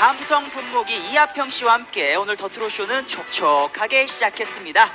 감성 분무기 이하평 씨와 함께 오늘 더트로쇼는 촉촉하게 시작했습니다.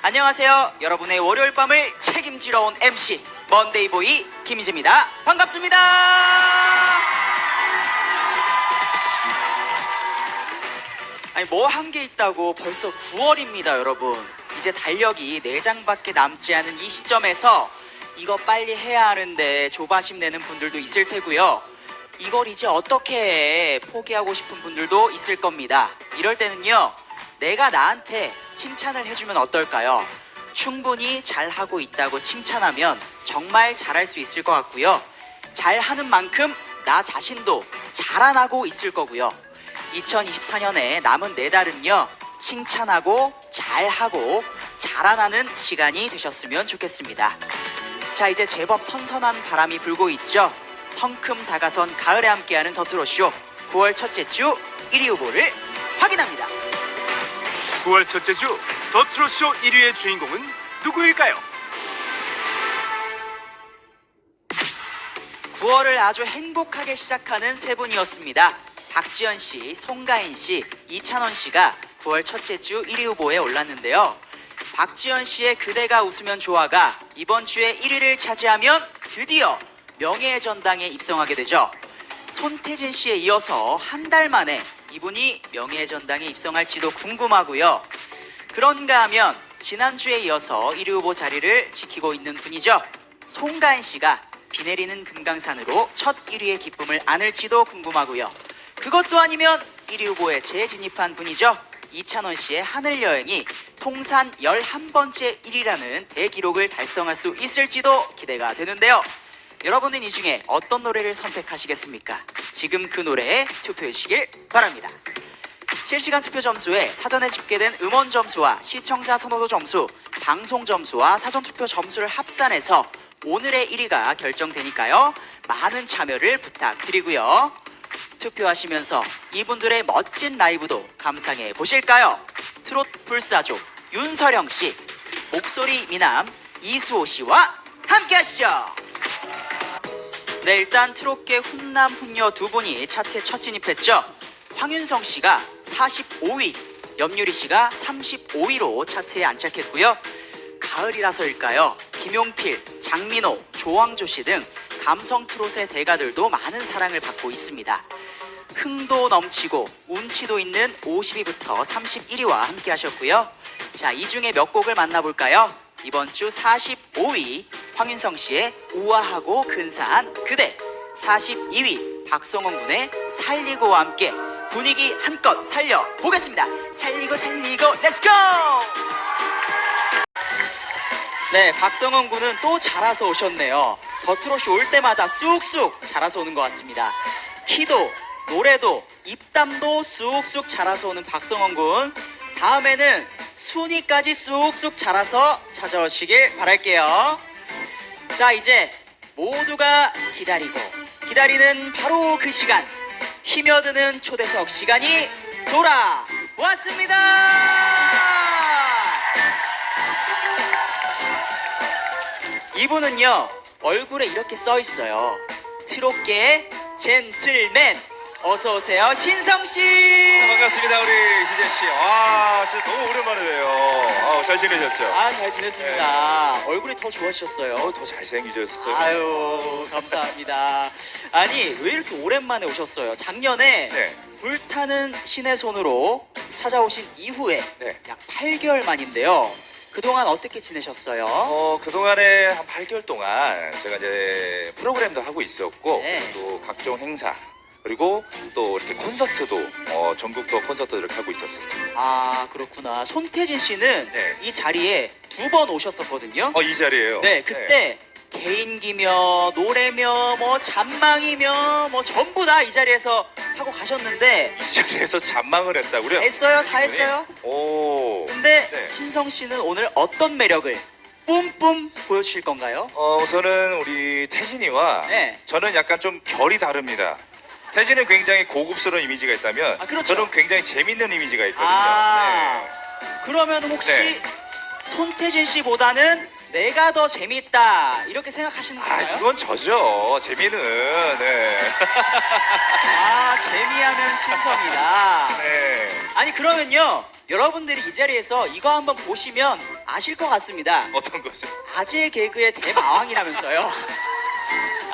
안녕하세요. 여러분의 월요일 밤을 책임지러 온 MC 먼데이보이 김희재입니다. 반갑습니다. 아니 뭐 한 게 있다고 벌써 9월입니다, 여러분. 이제 달력이 4장밖에 남지 않은 이 시점에서 이거 빨리 해야 하는데 조바심 내는 분들도 있을 테고요. 이걸 이제 어떻게 해? 포기하고 싶은 분들도 있을 겁니다. 이럴 때는요. 내가 나한테 칭찬을 해주면 어떨까요? 충분히 잘하고 있다고 칭찬하면 정말 잘할 수 있을 것 같고요. 잘하는 만큼 나 자신도 자라나고 있을 거고요. 2024년에 남은 네 달은요, 칭찬하고 잘하고 자라나는 시간이 되셨으면 좋겠습니다. 자, 이제 제법 선선한 바람이 불고 있죠. 성큼 다가선 가을에 함께하는 더트로쇼 9월 첫째 주 1위 후보를 확인합니다. 9월 첫째 주 더트로쇼 1위의 주인공은 누구일까요? 9월을 아주 행복하게 시작하는 세 분이었습니다. 박지현 씨, 송가인 씨, 이찬원 씨가 9월 첫째 주 1위 후보에 올랐는데요. 박지현 씨의 그대가 웃으면 좋아가 이번 주에 1위를 차지하면 드디어 명예의 전당에 입성하게 되죠. 손태진 씨에 이어서 한 달 만에 이분이 명예의 전당에 입성할지도 궁금하고요. 그런가 하면 지난주에 이어서 1위 후보 자리를 지키고 있는 분이죠. 송가인 씨가 비 내리는 금강산으로 첫 1위의 기쁨을 안을지도 궁금하고요. 그것도 아니면 1위 후보에 재진입한 분이죠. 이찬원 씨의 하늘 여행이 통산 11번째 1위라는 대기록을 달성할 수 있을지도 기대가 되는데요. 여러분은 이 중에 어떤 노래를 선택하시겠습니까? 지금 그 노래에 투표해 주시길 바랍니다. 실시간 투표 점수에 사전에 집계된 음원 점수와 시청자 선호도 점수, 방송 점수와 사전 투표 점수를 합산해서 오늘의 1위가 결정되니까요. 많은 참여를 부탁드리고요. 투표하시면서 이분들의 멋진 라이브도 감상해 보실까요? 트롯 불사조 윤서령 씨, 목소리 미남 이수호 씨와 함께 하시죠. 네, 일단 트롯계 훈남 훈녀 두 분이 차트에 첫 진입했죠. 황윤성 씨가 45위, 염유리 씨가 35위로 차트에 안착했고요. 가을이라서일까요? 김용필, 장민호, 조항조 씨 등 감성 트롯의 대가들도 많은 사랑을 받고 있습니다. 흥도 넘치고 운치도 있는 50위부터 31위와 함께 하셨고요. 자, 이 중에 몇 곡을 만나볼까요? 이번 주 45위 황윤성 씨의 우아하고 근사한 그대 42위 박성원 군의 살리고와 함께 분위기 한껏 살려 보겠습니다. 살리고 살리고 렛츠고! 네, 박성원 군은 또 자라서 오셨네요. 더트로쇼 올 때마다 쑥쑥 자라서 오는 것 같습니다. 키도, 노래도, 입담도 쑥쑥 자라서 오는 박성원 군. 다음에는 순위까지 쑥쑥 자라서 찾아오시길 바랄게요. 자, 이제 모두가 기다리고 기다리는 바로 그 시간. 힘여드는 초대석 시간이 돌아왔습니다. 이분은요 얼굴에 이렇게 써 있어요. 트롯계의 젠틀맨. 어서 오세요, 신성 씨. 반갑습니다 우리 희재 씨. 와 진짜 너무 오랜만에 봬요. 아, 잘 지내셨죠? 아, 잘 지냈습니다. 얼굴이 더 좋아지셨어요. 어, 더 잘생기셨어요. 아유, 감사합니다. 아니, 왜 이렇게 오랜만에 오셨어요? 작년에 네. 불타는 신의 손으로 찾아오신 이후에 네. 약 8개월 만인데요. 그동안 어떻게 지내셨어요? 어 그동안에 한 8개월 동안 제가 이제 프로그램도 하고 있었고 네. 또 각종 행사 그리고 또 이렇게 콘서트도 어, 전국 투어 콘서트를 하고 있었습니다. 아, 그렇구나. 손태진 씨는 네. 이 자리에 두 번 오셨었거든요. 어 이 자리에요. 네, 그때 개인기며 노래며 뭐 잔망이며 뭐 전부 다 이 자리에서 하고 가셨는데 이 자리에서 잔망을 했다고요? 했어요, 다 했어요. 오. 근데 네. 신성 씨는 오늘 어떤 매력을 뿜뿜 보여주실 건가요? 어 우선은 우리 태진이와 네. 저는 약간 좀 결이 다릅니다. 태진은 굉장히 고급스러운 이미지가 있다면 아, 그렇죠. 저는 굉장히 재밌는 이미지가 있거든요. 아. 네. 그러면 혹시 네. 손태진 씨보다는 내가 더 재밌다 이렇게 생각하시는 아, 건가요? 그건 저죠. 재미는. 네. 아 재미하면 신성이다. 네. 아니 그러면요 여러분들이 이 자리에서 이거 한번 보시면 아실 것 같습니다. 어떤 거죠? 아재 개그의 대마왕이라면서요.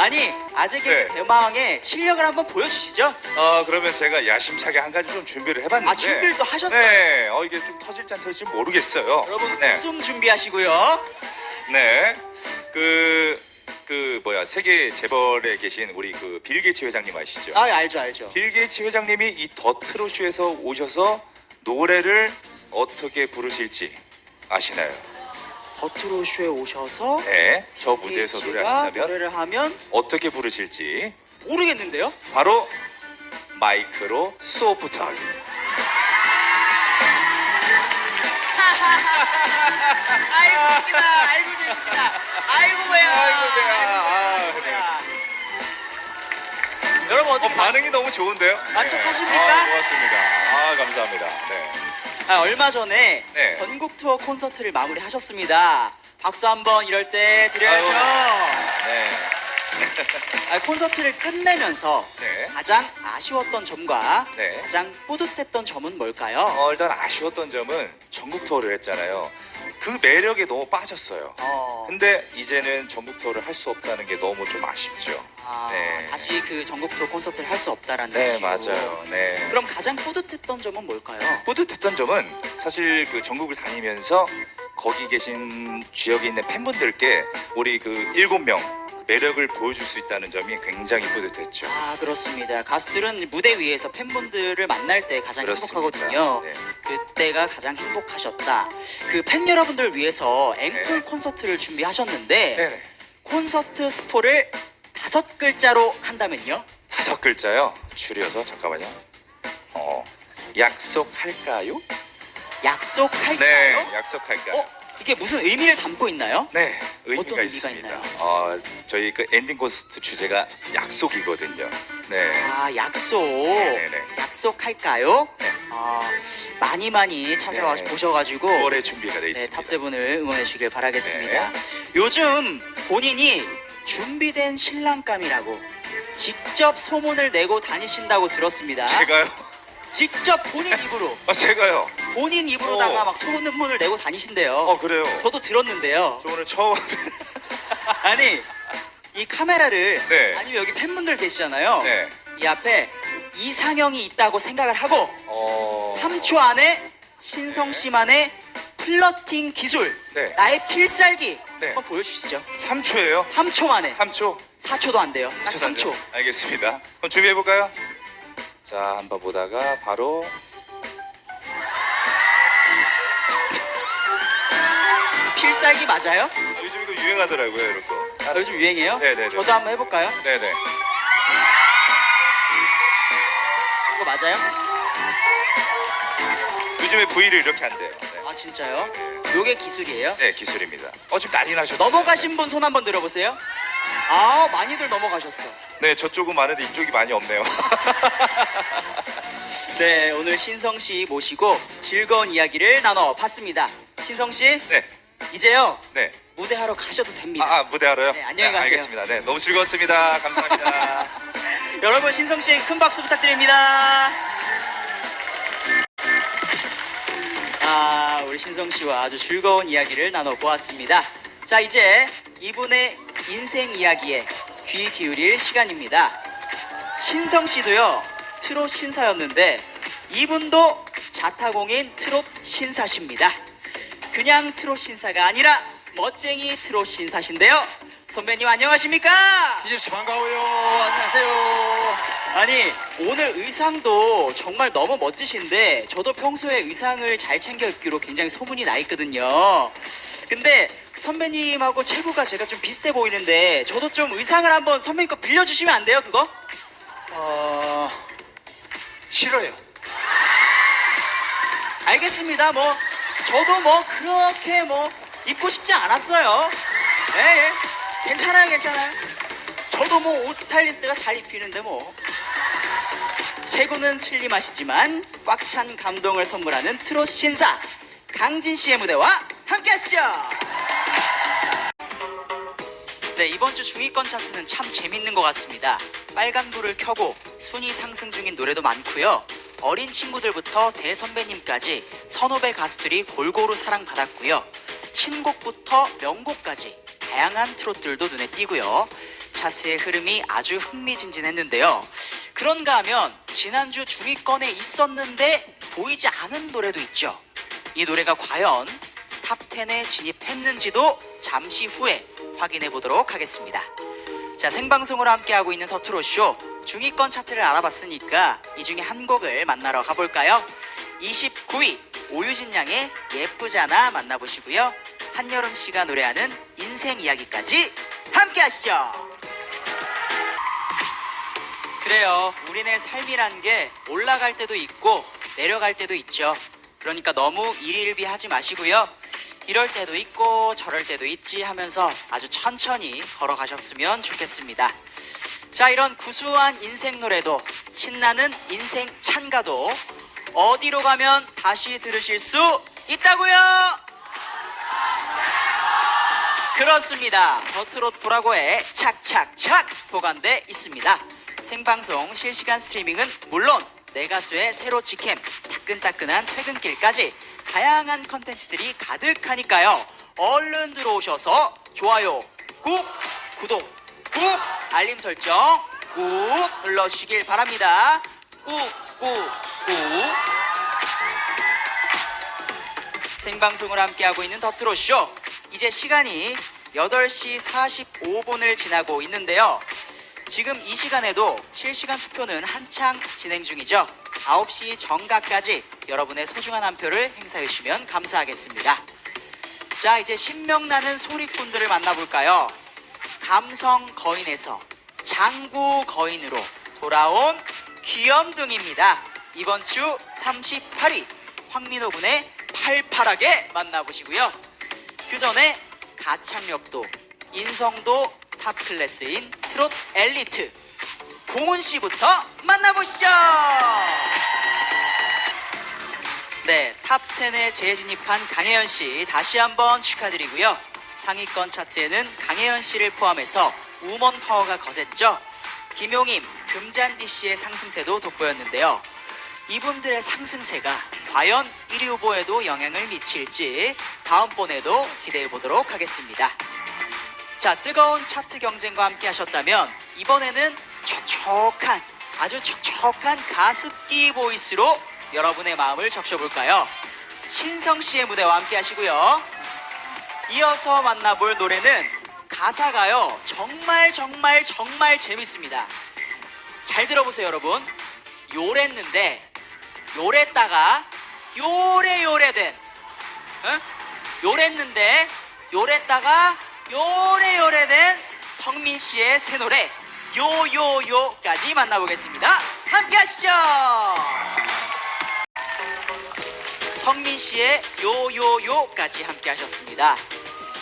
아니 아재 개그 네. 대마왕의 실력을 한번 보여주시죠. 어, 그러면 제가 야심차게 한 가지 좀 준비를 해봤는데. 아 준비를 또 하셨어요. 네. 어, 이게 좀 터질지 안 터질지 모르겠어요. 여러분 네. 웃음 준비하시고요. 네. 그, 그, 뭐야, 세계 재벌에 계신 우리 그 빌 게이츠 회장님 아시죠? 아 알죠 알죠. 빌 게이츠 회장님이 이 더 트롯쇼에서 오셔서 노래를 어떻게 부르실지 아시나요? 버트로 쇼에 오셔서 네. 저 무대에서 노래하신다면 노래를 하면 어떻게 부르실지 모르겠는데요. 바로 마이크로 소프트하게. 아이고 재밌다. 아이고 재밌다. 아이고 뭐야. 아이고, 배야. 아, 뭐야. 여러분 어, 어떻게 반응이 너무 좋은데요? 만족하십니까? 아, 고맙습니다. 아, 감사합니다. 네. 아, 얼마 전에 네. 전국 투어 콘서트를 마무리하셨습니다. 박수 한번 이럴 때 드려야죠. 네. 아, 콘서트를 끝내면서 네. 가장 아쉬웠던 점과 네. 가장 뿌듯했던 점은 뭘까요? 어, 일단 아쉬웠던 점은 전국 투어를 했잖아요. 그 매력에 너무 빠졌어요. 어, 근데 이제는 전국 투어를 할 수 없다는 게 너무 좀 아쉽죠. 아, 네. 다시 그 전국 투어 콘서트를 할 수 없다라는 네, 이슈. 맞아요. 네. 그럼 가장 뿌듯했던 점은 뭘까요? 뿌듯했던 점은 사실 그 전국을 다니면서 거기 계신 지역에 있는 팬분들께 우리 그 일곱 명 매력을 보여줄 수 있다는 점이 굉장히 뿌듯했죠. 아 그렇습니다. 가수들은 무대 위에서 팬분들을 만날 때 가장 그렇습니다. 행복하거든요. 네. 그때가 가장 행복하셨다. 그 팬 여러분들 위해서 앵콜 네. 콘서트를 준비하셨는데 네네. 콘서트 스포를 다섯 글자로 한다면요? 다섯 글자요. 줄여서 잠깐만요. 어 약속할까요? 약속할까요? 네, 약속할까요? 어? 이게 무슨 의미를 담고 있나요? 네, 의미가 어떤 의미가 있습니다. 있나요? 어, 저희 그 엔딩 콘서트 주제가 약속이거든요. 네. 아 약속. 네네. 약속할까요? 네. 아 많이 많이 찾아와 네. 보셔가지고 9월에 준비가 돼 네, 있습니다. 탑세븐을 응원해 주길 바라겠습니다. 네. 요즘 본인이 준비된 신랑감이라고 직접 소문을 내고 다니신다고 들었습니다. 제가요? 직접 본인 입으로 아, 제가요? 본인 입으로다가 어. 막 소문을 내고 다니신대요. 어, 그래요. 저도 들었는데요. 저 오늘 처음 아니 이 카메라를 네. 아니면 여기 팬분들 계시잖아요. 네. 이 앞에 이상형이 있다고 생각을 하고 어 3초 안에 신성 씨만의 플러팅 기술 네. 나의 필살기 네. 한번 보여주시죠. 3초예요? 3초 만에 3초? 4초도 안 돼요. 딱 3초. 알겠습니다. 그럼 준비해 볼까요? 자, 한번 보다가 바로 필살기 맞아요? 아, 요즘 이거 유행하더라고요, 이런 거. 아, 요즘 유행해요? 네네네. 저도 한번 해볼까요? 네, 네. 이거 맞아요? 요즘에 V를 이렇게 한대요. 네. 아 진짜요? 요게 기술이에요? 네, 기술입니다. 어, 지금 난리 나셨죠? 넘어가신 분 손 한번 들어보세요. 아 많이들 넘어가셨어. 네, 저쪽은 많은데 이쪽이 많이 없네요. 네 오늘 신성 씨 모시고 즐거운 이야기를 나눠봤습니다. 신성 씨 네, 이제요 네. 무대하러 가셔도 됩니다. 아, 아 무대 하러요? 네, 안녕히 가세요. 알겠습니다. 네, 너무 즐거웠습니다. 감사합니다. 여러분 신성 씨에게 큰 박수 부탁드립니다. 우리 신성 씨와 아주 즐거운 이야기를 나눠보았습니다. 자 이제 이분의 인생 이야기에 귀 기울일 시간입니다. 신성 씨도요 트롯 신사였는데 이분도 자타공인 트롯 신사십니다. 그냥 트롯 신사가 아니라 멋쟁이 트롯 신사신데요. 선배님 안녕하십니까? 이제 씨 반가워요. 안녕하세요. 아니 오늘 의상도 정말 너무 멋지신데 저도 평소에 의상을 잘 챙겨 입기로 굉장히 소문이 나 있거든요. 근데 선배님하고 체구가 제가 좀 비슷해 보이는데 저도 좀 의상을 한번 선배님 거 빌려주시면 안 돼요 그거? 어 싫어요. 알겠습니다 뭐 저도 뭐 그렇게 뭐 입고 싶지 않았어요. 예, 예. 괜찮아요 괜찮아요. 저도 뭐 옷 스타일리스트가 잘 입히는데 뭐. 체구는 슬림하시지만 꽉 찬 감동을 선물하는 트롯 신사 강진 씨의 무대와 함께 하시죠. 네, 이번 주 중위권 차트는 참 재밌는 것 같습니다. 빨간불을 켜고 순위 상승 중인 노래도 많고요. 어린 친구들부터 대선배님까지 선후배 가수들이 골고루 사랑받았고요. 신곡부터 명곡까지 다양한 트롯들도 눈에 띄고요. 차트의 흐름이 아주 흥미진진했는데요. 그런가 하면 지난주 중위권에 있었는데 보이지 않은 노래도 있죠. 이 노래가 과연 탑10에 진입했는지도 잠시 후에 확인해 보도록 하겠습니다. 자, 생방송으로 함께하고 있는 더트로쇼 중위권 차트를 알아봤으니까 이 중에 한 곡을 만나러 가볼까요? 29위 오유진 양의 예쁘잖아 만나보시고요. 한여름 씨가 노래하는 인생 이야기까지 함께 하시죠. 그래요. 우리네 삶이란 게 올라갈 때도 있고 내려갈 때도 있죠. 그러니까 너무 일일비 하지 마시고요. 이럴 때도 있고 저럴 때도 있지 하면서 아주 천천히 걸어가셨으면 좋겠습니다. 자, 이런 구수한 인생 노래도 신나는 인생 찬가도 어디로 가면 다시 들으실 수 있다고요? 그렇습니다. 더트롯 보라고에 착착착 보관돼 있습니다. 생방송 실시간 스트리밍은 물론 내 가수의 새로 직캠 따끈따끈한 퇴근길까지 다양한 컨텐츠들이 가득하니까요. 얼른 들어오셔서 좋아요 꾹 구독 꾹 알림 설정 꾹 눌러주시길 바랍니다. 꾹 꾹 꾹 생방송을 함께하고 있는 더트로쇼 이제 시간이 8시 45분을 지나고 있는데요 지금 이 시간에도 실시간 투표는 한창 진행 중이죠. 9시 정각까지 여러분의 소중한 한 표를 행사해 주시면 감사하겠습니다. 자 이제 신명나는 소리꾼들을 만나볼까요? 감성 거인에서 장구 거인으로 돌아온 귀염둥입니다. 이번 주 38위 황민호 군의 팔팔하게 만나보시고요. 그 전에 가창력도 인성도 탑 클래스인 트롯 엘리트 공훈 씨부터 만나보시죠. 네, 탑 10에 재진입한 강혜연 씨 다시 한번 축하드리고요. 상위권 차트에는 강혜연 씨를 포함해서 우먼 파워가 거셌죠. 김용임, 금잔디 씨의 상승세도 돋보였는데요. 이분들의 상승세가 과연 1위 후보에도 영향을 미칠지 다음번에도 기대해 보도록 하겠습니다. 자, 뜨거운 차트 경쟁과 함께 하셨다면 이번에는 촉촉한 아주 촉촉한 가습기 보이스로 여러분의 마음을 적셔볼까요? 신성 씨의 무대와 함께 하시고요. 이어서 만나볼 노래는 가사가요 정말 정말 정말 재밌습니다. 잘 들어보세요 여러분. 요랬는데 요랬다가 요래 요래된 어? 요랬는데 요랬다가 요래 요래된 성민 씨의 새 노래 요요요까지 만나보겠습니다. 함께 하시죠. 성민 씨의 요요요까지 함께 하셨습니다.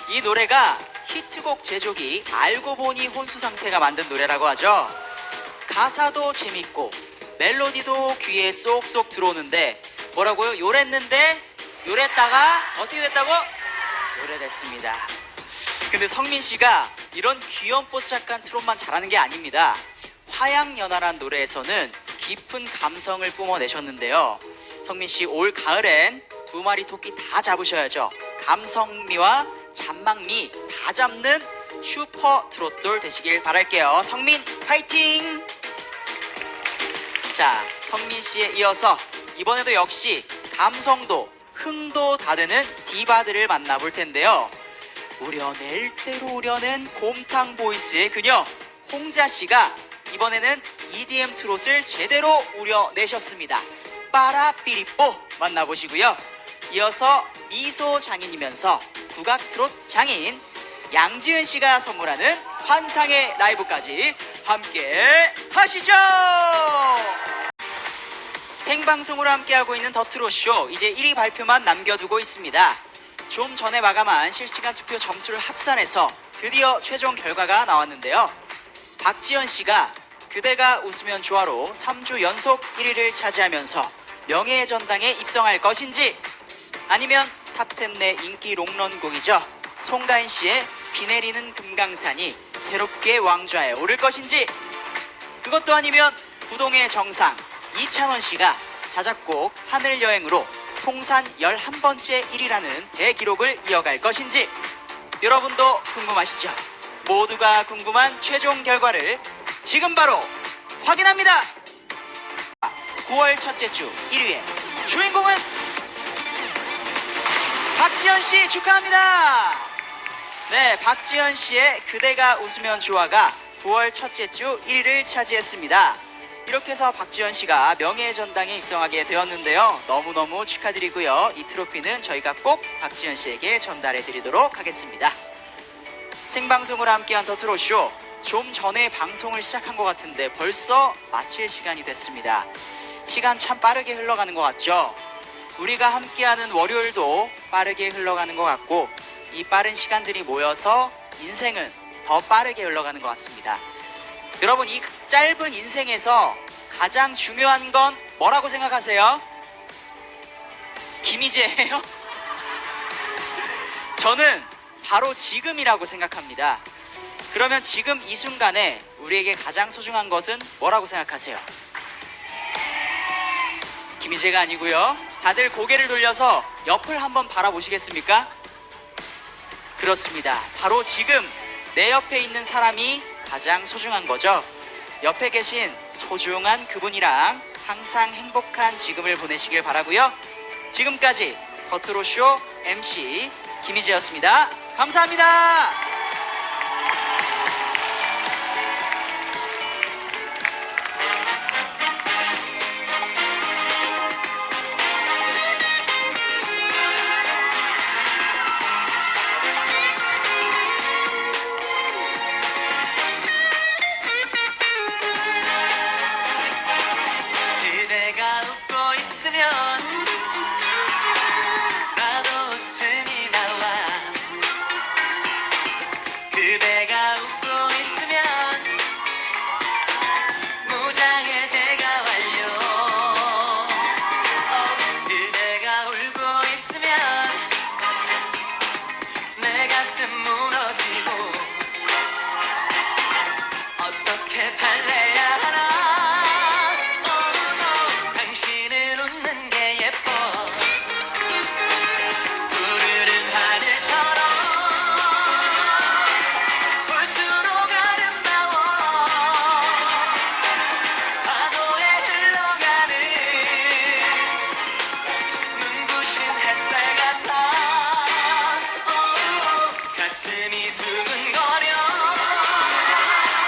이 노래가 히트곡 제조기 알고 보니 혼수 상태가 만든 노래라고 하죠. 가사도 재밌고 멜로디도 귀에 쏙쏙 들어오는데 뭐라고요? 요랬는데 요랬다가 어떻게 됐다고? 요래됐습니다. 근데 성민 씨가 이런 귀염뽀짝한 트롯만 잘하는 게 아닙니다. 화양연화란 노래에서는 깊은 감성을 뿜어내셨는데요. 성민 씨 올 가을엔 두 마리 토끼 다 잡으셔야죠. 감성미와 잔망미 다 잡는 슈퍼 트롯돌 되시길 바랄게요. 성민 파이팅! 자, 성민 씨에 이어서 이번에도 역시 감성도 흥도 다 되는 디바들을 만나볼 텐데요. 우려낼 대로 우려낸 곰탕 보이스의 그녀 홍자 씨가 이번에는 EDM 트롯을 제대로 우려내셨습니다. 빠라삐리뽀 만나보시고요. 이어서 미소 장인이면서 국악 트롯 장인 양지은 씨가 선물하는 환상의 라이브까지 함께 하시죠. 생방송으로 함께하고 있는 더트롯쇼 이제 1위 발표만 남겨두고 있습니다. 좀 전에 마감한 실시간 투표 점수를 합산해서 드디어 최종 결과가 나왔는데요. 박지현 씨가 그대가 웃으면 좋아로 3주 연속 1위를 차지하면서 명예의 전당에 입성할 것인지 아니면 탑10 내 인기 롱런곡이죠. 송가인 씨의 비 내리는 금강산이 새롭게 왕좌에 오를 것인지 그것도 아니면 부동의 정상 이찬원 씨가 자작곡 하늘 여행으로 통산 11번째 1위라는 대기록을 이어갈 것인지 여러분도 궁금하시죠? 모두가 궁금한 최종 결과를 지금 바로 확인합니다. 9월 첫째 주 1위의 주인공은 박지현 씨 축하합니다. 네, 박지현 씨의 그대가 웃으면 좋아가 9월 첫째 주 1위를 차지했습니다. 이렇게 해서 박지현 씨가 명예의 전당에 입성하게 되었는데요. 너무너무 축하드리고요. 이 트로피는 저희가 꼭 박지현 씨에게 전달해 드리도록 하겠습니다. 생방송으로 함께한 더트로쇼 좀 전에 방송을 시작한 것 같은데 벌써 마칠 시간이 됐습니다. 시간 참 빠르게 흘러가는 것 같죠? 우리가 함께하는 월요일도 빠르게 흘러가는 것 같고 이 빠른 시간들이 모여서 인생은 더 빠르게 흘러가는 것 같습니다. 여러분 이 짧은 인생에서 가장 중요한 건 뭐라고 생각하세요? 김희재예요? 저는 바로 지금이라고 생각합니다. 그러면 지금 이 순간에 우리에게 가장 소중한 것은 뭐라고 생각하세요? 김희재가 아니고요. 다들 고개를 돌려서 옆을 한번 바라보시겠습니까? 그렇습니다. 바로 지금 내 옆에 있는 사람이 가장 소중한 거죠. 옆에 계신 소중한 그분이랑 항상 행복한 지금을 보내시길 바라고요. 지금까지 더트로쇼 MC 김희재였습니다. 감사합니다.